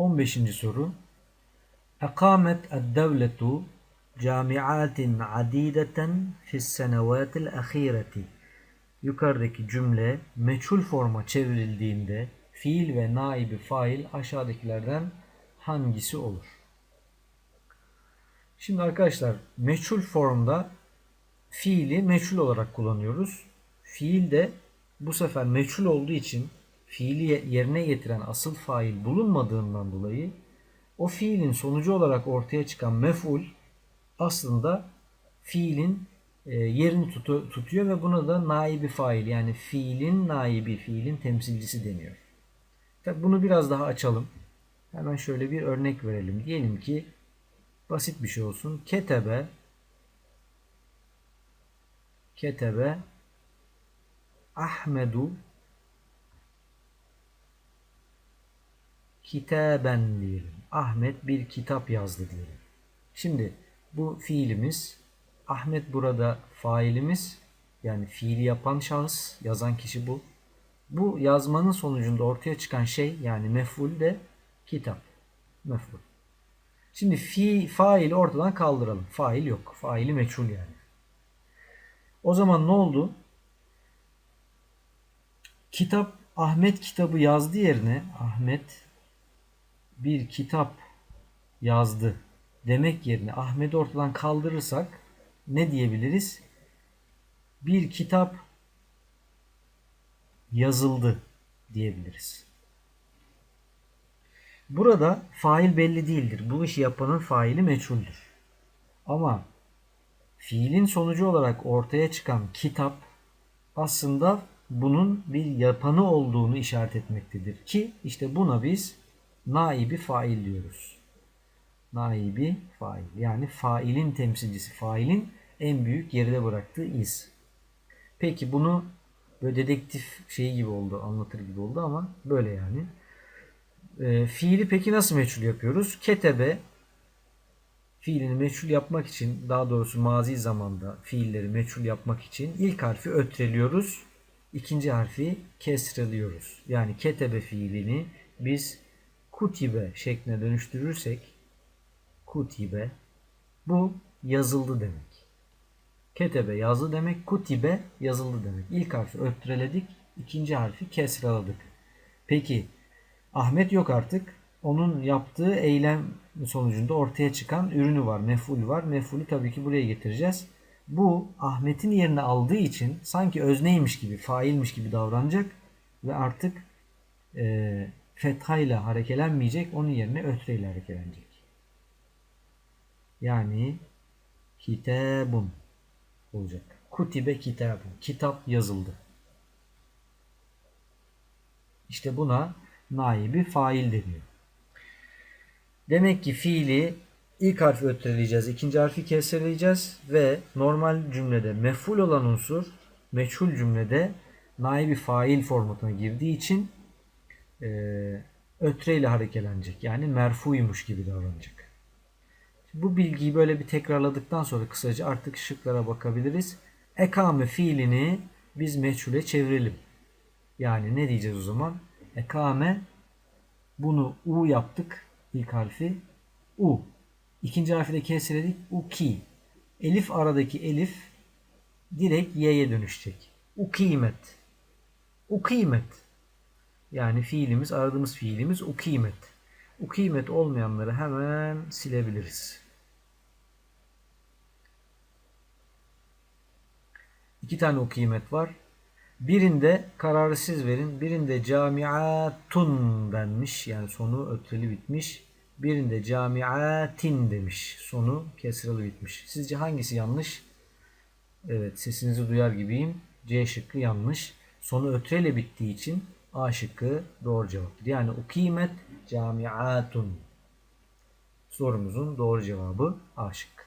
15. soru. Ekamet el-devletu camiatin adideten fis senevatil ahireti. Yukarıdaki cümle meçhul forma çevrildiğinde fiil ve naibi fail aşağıdakilerden hangisi olur? Şimdi arkadaşlar meçhul formda fiili meçhul olarak kullanıyoruz. Fiil de bu sefer meçhul olduğu için fiili yerine getiren asıl fail bulunmadığından dolayı o fiilin sonucu olarak ortaya çıkan mef'ul aslında fiilin e, yerini tutu- tutuyor ve buna da naibi fail yani fiilin naibi, fiilin temsilcisi deniyor. Tabi bunu biraz daha açalım. Hemen şöyle bir örnek verelim. Diyelim ki basit bir şey olsun. Ketebe Ketebe Ahmedu kitaben diyelim. Ahmet bir kitap yazdı diyelim. Şimdi bu fiilimiz Ahmet burada failimiz yani fiili yapan şahıs yazan kişi bu. Bu yazmanın sonucunda ortaya çıkan şey yani mef'ul de kitap. Mef'ul. Şimdi fi faili ortadan kaldıralım. Fail yok. Faili meçhul yani. O zaman ne oldu? Kitap Ahmet kitabı yazdı yerine Ahmet bir kitap yazdı demek yerine Ahmet'i ortadan kaldırırsak ne diyebiliriz? Bir kitap yazıldı diyebiliriz. Burada fail belli değildir. Bu işi yapanın faili meçhuldür. Ama fiilin sonucu olarak ortaya çıkan kitap aslında bunun bir yapanı olduğunu işaret etmektedir ki işte buna biz naibi fail diyoruz. Naibi fail yani failin temsilcisi, failin en büyük geride bıraktığı iz. Peki bunu böyle dedektif şeyi gibi oldu, anlatır gibi oldu ama böyle yani. E, fiili peki nasıl meçhul yapıyoruz? Ketebe fiilini meçhul yapmak için daha doğrusu mazi zamanda fiilleri meçhul yapmak için ilk harfi ötreliyoruz. ikinci harfi kesreliyoruz. Yani ketebe fiilini biz kutibe şekline dönüştürürsek kutibe bu yazıldı demek. Ketebe yazdı demek, kutibe yazıldı demek. İlk harfi ötreledik, ikinci harfi kesraladık. Peki Ahmet yok artık. Onun yaptığı eylem sonucunda ortaya çıkan ürünü var, mef'ul var. Mef'ulü tabii ki buraya getireceğiz. Bu Ahmet'in yerini aldığı için sanki özneymiş gibi, failmiş gibi davranacak ve artık e, fethayla harekelenmeyecek, onun yerine ötreyle harekelenecek. Yani kitabun olacak. Kutibe kitabun. Kitap yazıldı. İşte buna naibi fail deniyor. Demek ki fiili ilk harfi ötreleyeceğiz, ikinci harfi kesreleyeceğiz ve normal cümlede mef'ul olan unsur meçhul cümlede naibi fail formatına girdiği için e, ötreyle harekelenecek. Yani merfuymuş gibi davranacak. Bu bilgiyi böyle bir tekrarladıktan sonra kısaca artık şıklara bakabiliriz. Ekame fiilini biz meçhule çevirelim. Yani ne diyeceğiz o zaman? Ekame bunu u yaptık. ilk harfi u. İkinci harfi de kesredik. Uki. Elif aradaki elif direkt y'ye dönüşecek. Ukimet. Ukimet. Yani fiilimiz, aradığımız fiilimiz ukimet. Ukimet olmayanları hemen silebiliriz. İki tane ukimet var. Birinde kararı siz verin. Birinde camiatun denmiş. Yani sonu ötreli bitmiş. Birinde camiatin demiş. Sonu kesralı bitmiş. Sizce hangisi yanlış? Evet sesinizi duyar gibiyim. C şıkkı yanlış. Sonu ötreyle bittiği için A şıkkı doğru cevaptır. Yani ukimet camiatun. Sorumuzun doğru cevabı A şıkkı.